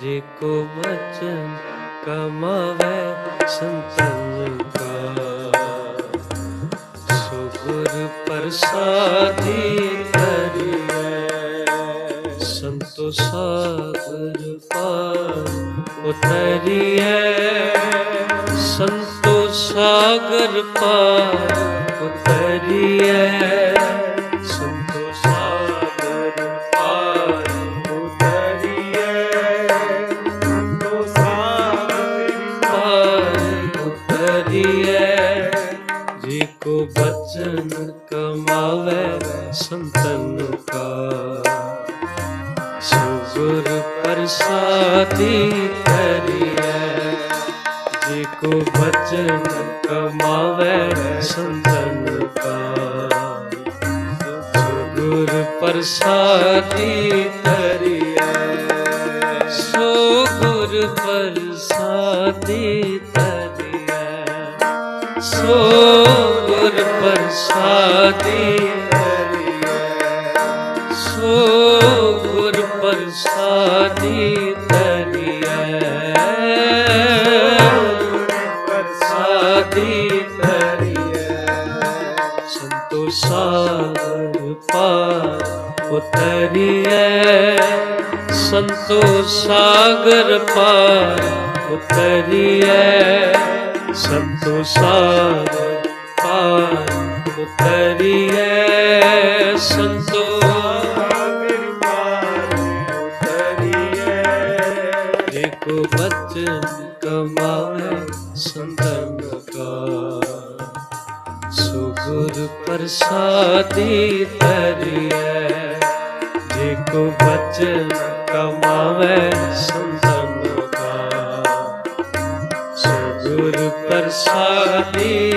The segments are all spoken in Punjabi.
ਜੇ ਕੋ ਬਚਨ ਕਮਾਵੇ ਸੰਤਨ ਕਾ, ਸੋ ਗੁਰ ਪ੍ਰਸਾਦੀ ਕਰੀਏ ਸੰਤੋ ਸਾਗਰ ਪਾਰ ਉਤਰੀਏ ਸੰਤੋ ਸਾਗਰ ਪਾਰ ਪ੍ਰਸਾਦੀ ਕਰੀਏ। ਜੇ ਕੋ ਬਚਨ ਕਮਾਵੇ ਸੰਤਨ ਕਾ। ਸੁਗੁਰ ਪ੍ਰਸਾਦੀ ਕਰੀਏ ਸੋ ਗੁਰ ਪ੍ਰਸਾਦੀ ਕਰੀਏ ਸੋ ਗੁਰ ਪ੍ਰਸਾਦੀ ਸੰਤੋ ਸਾਗਰ ਪਾਰ ਉਤਰੀਐ। ਸੰਤੋ ਸਾਗਰ ਪਾਰ ਉਤਰੀਐ। ਸੰਤੋ ਸਾਗਰ ਪਾਰ ਉਤਰੀਐ। ਜੇ ਬਚਨ ਕਮਾਵੇ ਸੰਤਨ ਕਾ ਸੁਗੁਰ ਪ੍ਰਸਾਦੀ ਤਰੀਐ। ਜੇ ਕੋ ਬਚਨ ਕਮਾਵੇ ਸੰਤਨ ਕਾ। ਸੁਗੁਰ ਪ੍ਰਸਾਦੀ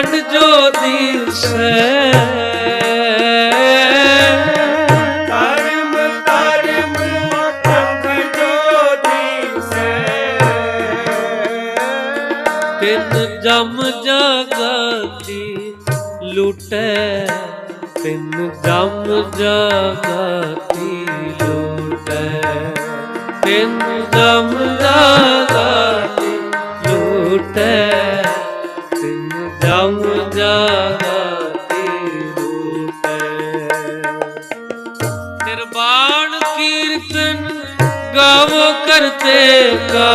ਪਾਖੰਡ ਜੋ ਪਖ ਜੋ ਦੀਸੈ। ਤਿੰਨ ਜਮ ਜਗਤੀ ਲੁਟੈ ਤਿੰਨ ਜਮ ਜਗਤੀ ਲੁਟੈ। ਤਿੰਨ ਜਮ ਜਗਤੀ ਲੁਟੈ। ਗਾਵੋ ਕਰਤੇ ਕਾ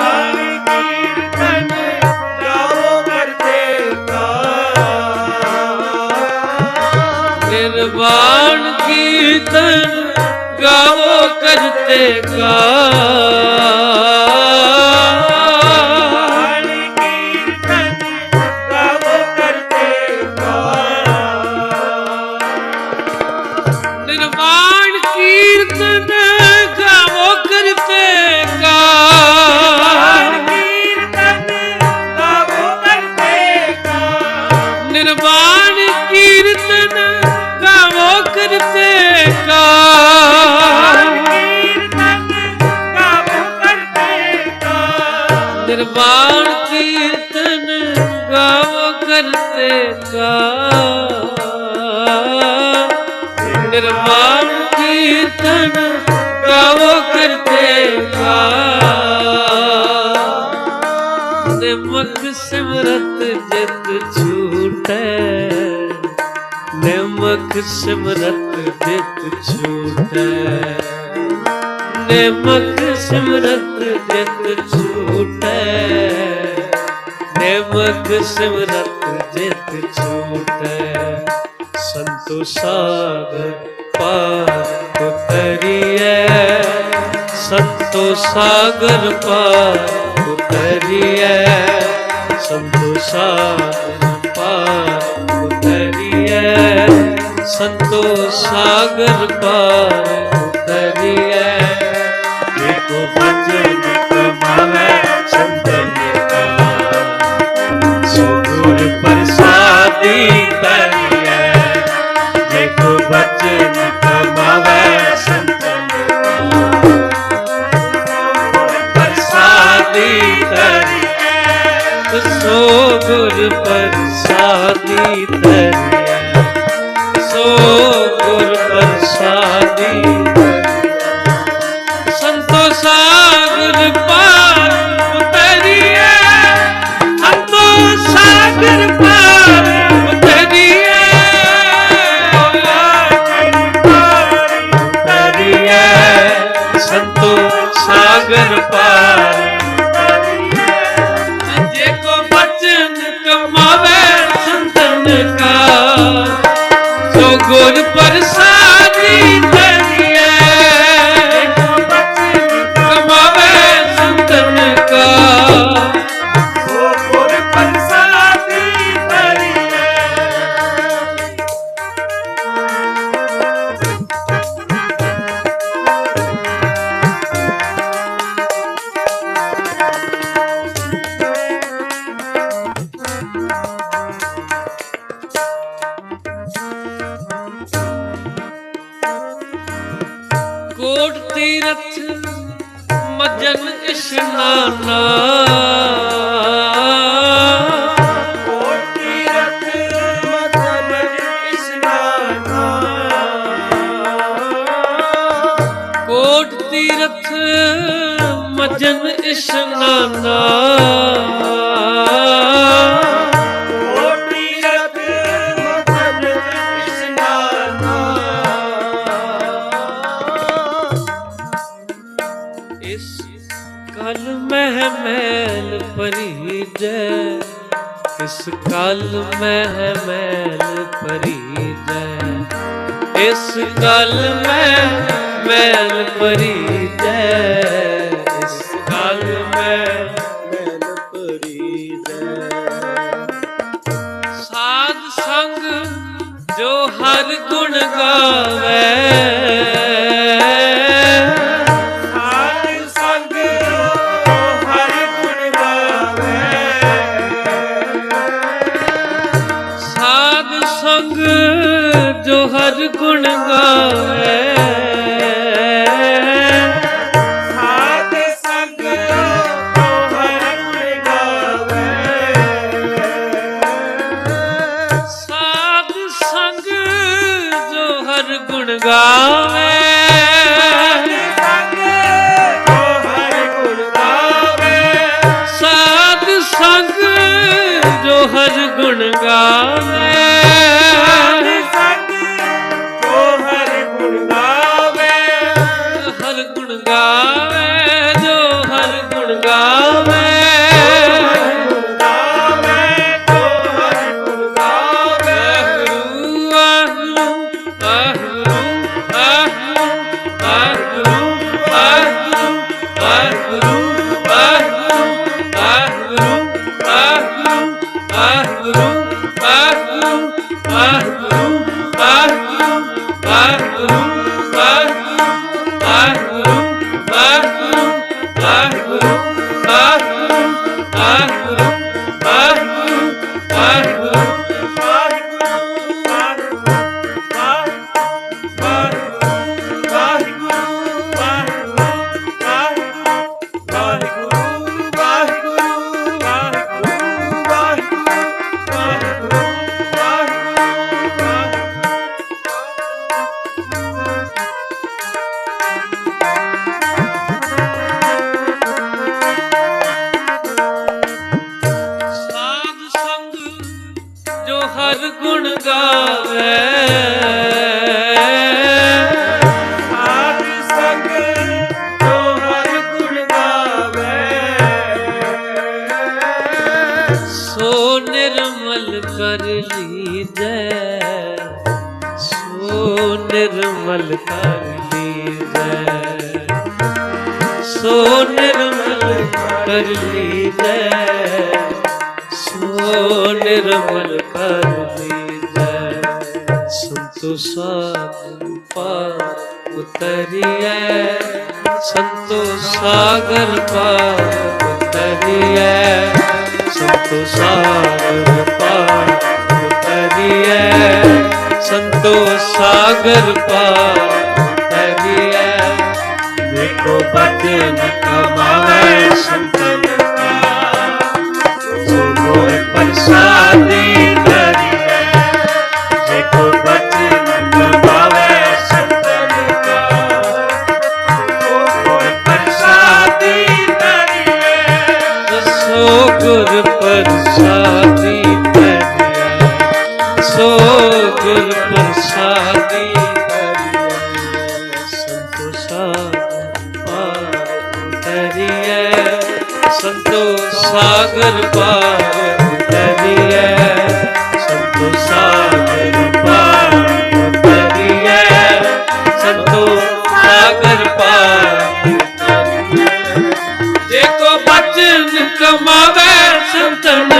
ਹਰਿ ਕੀਰਤਨ ਗਾਵੋ ਕਰਤੇ ਕਾ ਨਿਰਵਾਣ ਕੀਰਤਨ ਗਾਵੋ ਕਰਤੇ ਕਾ ਸਿਮਰਤ ਜਿਤ ਛੂਟੈ ਨਿਮਕ ਸਿਮਰਤ ਜਿਤ ਛੂਟੈ ਨਿਮਕ ਸਿਮਰਤ ਜਿਤ ਛੂਟੈ ਨਿਮਕ ਸਿਮਰਤ ਜਿਤ ਛੂਟੈ ਸੰਤੋ ਸਾਗਰ ਪਾਰ ਉਤਰੀਐ। ਸੰਤੋ ਸਾਗਰ ਪਾਰ ਉਤਰੀਐ। ਸੰਤੋ ਸਾਗਰ ਪਾਰ ਉਤਰੀਐ ਸਾਗਰ ਪਾਰ ਤੈਨੈ ਸੋ ਗੁਰ ਪ੍ਰਸਾਦੀ ਸੰਤੋ ਸਾਗਰ ਪਾਰ ਉਤਰੀਏ ਸੰਤੋ ਸਾਗਰ ਪਾਰ ਉਤਰੀਏ ਪਾਰ ਉਤਰੀਏ ਸੰਤੋ ਸਾਗਰ ਪਾਰ por ਹਰ ਗੁਣ ਗਾਵੇ। ਗੁਣ ਗਾਵੇ। ਕਰ ਲੀਜੈ, ਸੋ ਨਿਰਮਲ ਕਰ ਲੀਜੈ। ਸੋ ਨਿਰਮਲ ਕਰ ਲੀਜੈ, ਸੋ ਨਿਰਮਲ ਕਰ ਲੀਜੈ। ਸੰਤੋ ਸਾਗਰ ਪਾਰ ਉਤਰੀਐ, ਸੰਤੋ ਸਾਗਰ ਪਾਰ ਉਤਰੀਐ, ਸੰਤੋ ਸਾਗਰ ਪਾਰ ਸੰਤੋ ਸਾਗਰ ਪਾਰ ਹੈ ਗਿਆ। ਦੇਖੋ ਬਚਨ ਕਮਾਵੇ ਸੰਤਨ ਕਾ ਸੋ ਕੋਈ ਪਰਸਾਦੀ ਗੁਰ ਪ੍ਰਸਾਦੀ ਗੁਰ ਪ੍ਰਸਾਦੀ ਸੰਤੋ ਸਾਗਰ ਪਾਰ ਤਰਿਐ ਸੰਤੋ ਸਾਗਰ ਪਾਰ ਤਰਿਐ ਸੰਤੋ ਸਾਗਰ ਪਾਰ ਤਰਿਐ ਸੰਤੋ ਸਾਗਰ ਪਾਰ ਦੇਖੋ ਬਚਨ ਕਮਾਵੇ ਸੰਤਨ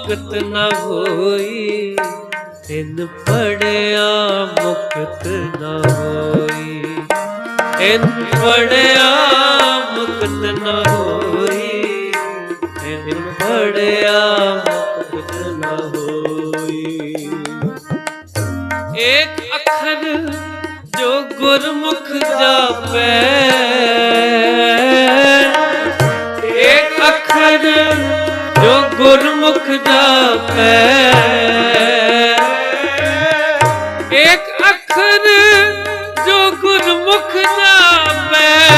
ਮੁਕਤ ਨ ਹੋਈ, ਤਿੰਨ ਪੜਿਆ ਮੁਕਤ ਨ ਹੋਈ। ਤਿੰਨ ਪੜਿਆ ਮੁਕਤ ਨ ਹੋਈ, ਤਿੰਨ ਪੜਿਆ ਮੁਕਤ ਨ ਹੋਈ। ਏਕ ਅੱਖਰ ਜੋ ਗੁਰਮੁਖ ਜਾਪੈ, ਏਕ ਅੱਖਰ ਜੋ ਗੁਰਮੁਖ ਜਾਪੈ। ਏਕ ਅੱਖਰ ਜੋ ਗੁਰਮੁਖ ਜਾਪੈ।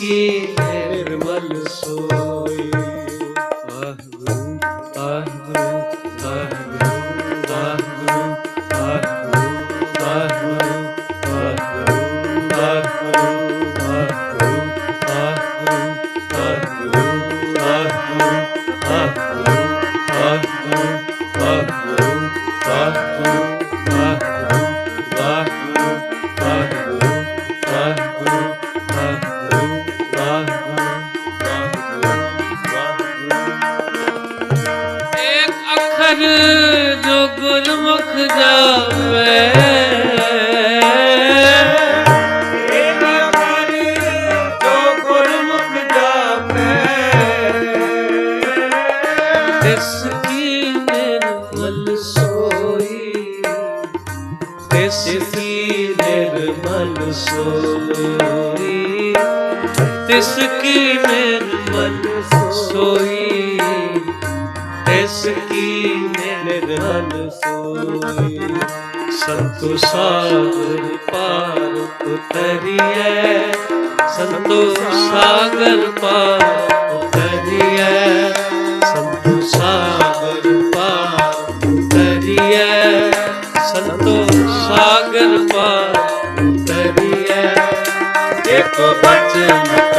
ਕੀ ਨਿਰਮਲ ਸੋਈ? ਆਹ ਗੁਰੂ ਆਹ ਗੁਰੂ ਆਹ ਗੁਰੂ ਆਹ ਗੁਰੂ ਜਾਵੇ। ਜਲ ਸੋਈ ਸੰਤੋ ਸਾਗਰ ਪਾਰ ਉਤਰੀਐ ਸੰਤੋ ਸਾਗਰ ਪਾਰ ਉਤਰੀਐ ਸੰਤੋ ਸਾਗਰ ਪਾਰ ਉਤਰੀਐ ਸੰਤੋ ਸਾਗਰ ਪਾਰ ਉਤਰੀਐ ਇੱਕ ਬਚਨ